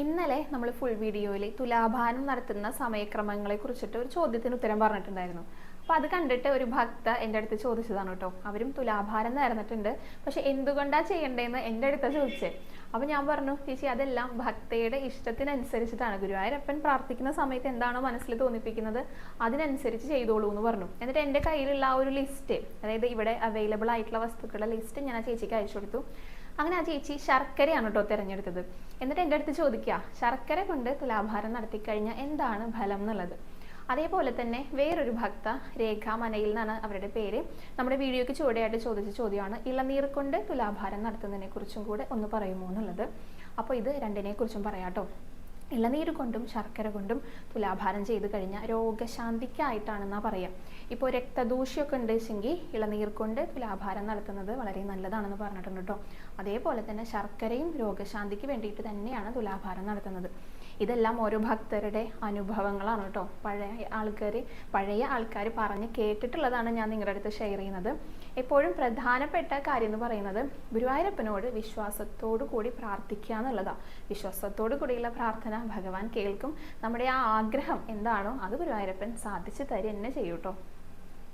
ഇന്നലെ നമ്മൾ ഫുൾ വീഡിയോയിൽ തുലാഭാനം നടത്തുന്ന സമയക്രമങ്ങളെ കുറിച്ചിട്ട് ഒരു ചോദ്യത്തിന് ഉത്തരം പറഞ്ഞിട്ടുണ്ടായിരുന്നു. അപ്പോൾ അത് കണ്ടിട്ട് ഒരു ഭക്ത എന്റെ അടുത്ത് ചോദിച്ചതാണ് കേട്ടോ. അവരും തുലാഭാരം നേർന്നിട്ടുണ്ട് പക്ഷെ എന്തുകൊണ്ടാണ് ചെയ്യണ്ടേന്ന് എന്റെ അടുത്താണ് ചോദിച്ചത് അപ്പോൾ ഞാൻ പറഞ്ഞു ചേച്ചി അതെല്ലാം ഭക്തയുടെ ഇഷ്ടത്തിനനുസരിച്ചിട്ടാണ്. ഗുരുവായൂരപ്പൻ പ്രാർത്ഥിക്കുന്ന സമയത്ത് എന്താണോ മനസ്സിൽ തോന്നിപ്പിക്കുന്നത് അതിനനുസരിച്ച് ചെയ്തോളൂ എന്ന് പറഞ്ഞു. എന്നിട്ട് എന്റെ കയ്യിലുള്ള ആ ഒരു ലിസ്റ്റ് അതായത് ഇവിടെ അവൈലബിൾ ആയിട്ടുള്ള വസ്തുക്കളുടെ ലിസ്റ്റ് ഞാൻ ആ ചേച്ചിക്ക് അയച്ചു കൊടുത്തു. അങ്ങനെ ആ ചേച്ചി ശർക്കരയാണ് കേട്ടോ തിരഞ്ഞെടുത്തത്. എന്നിട്ട് എന്റെ അടുത്ത് ചോദിക്കുക ശർക്കര കൊണ്ട് തുലാഭാരം നടത്തിക്കഴിഞ്ഞാൽ എന്താണ് ഫലം എന്നുള്ളത്? അതേപോലെ തന്നെ വേറൊരു ഭക്ത രേഖ മനയിൽ നിന്നാണ് അവരുടെ പേര് നമ്മുടെ വീഡിയോയ്ക്ക് ചുവടെയായിട്ട് ചോദിച്ച ചോദ്യമാണ് ഇളനീർ കൊണ്ട് തുലാഭാരം നടത്തുന്നതിനെ കുറിച്ചും കൂടെ ഒന്ന് പറയുമോ എന്നുള്ളത്? അപ്പോൾ ഇത് രണ്ടിനെ കുറിച്ചും പറയാട്ടോ ഇളനീര് കൊണ്ടും ശർക്കര കൊണ്ടും തുലാഭാരം ചെയ്ത് കഴിഞ്ഞാൽ രോഗശാന്തിക്കായിട്ടാണെന്നാണ് പറയാം. ഇപ്പോൾ രക്തദൂഷ്യമൊക്കെ ഉണ്ടെങ്കിൽ ഇളനീർ കൊണ്ട് തുലാഭാരം നടത്തുന്നത് വളരെ നല്ലതാണെന്ന് പറഞ്ഞിട്ടുണ്ട് കേട്ടോ. അതേപോലെ തന്നെ ശർക്കരയും രോഗശാന്തിക്ക് വേണ്ടിയിട്ട് തന്നെയാണ് തുലാഭാരം നടത്തുന്നത്. ഇതെല്ലാം ഓരോ ഭക്തരുടെ അനുഭവങ്ങളാണ് കേട്ടോ. പഴയ ആൾക്കാർ പഴയ ആൾക്കാർ പറഞ്ഞ് കേട്ടിട്ടുള്ളതാണ് ഞാൻ നിങ്ങളുടെ അടുത്ത് ഷെയർ ചെയ്യുന്നത്. എപ്പോഴും പ്രധാനപ്പെട്ട കാര്യം എന്ന് പറയുന്നത് ഗുരുവായൂരപ്പനോട് വിശ്വാസത്തോടു കൂടി പ്രാർത്ഥിക്കുക എന്നുള്ളതാണ് വിശ്വാസത്തോടു കൂടിയുള്ള പ്രാർത്ഥന ഭഗവാൻ കേൾക്കും. നമ്മുടെ ആ ആഗ്രഹം എന്താണോ അത് ഗുരുവായൂരപ്പൻ സാധിച്ചു തരുക തന്നെ ചെയ്യൂട്ടോ.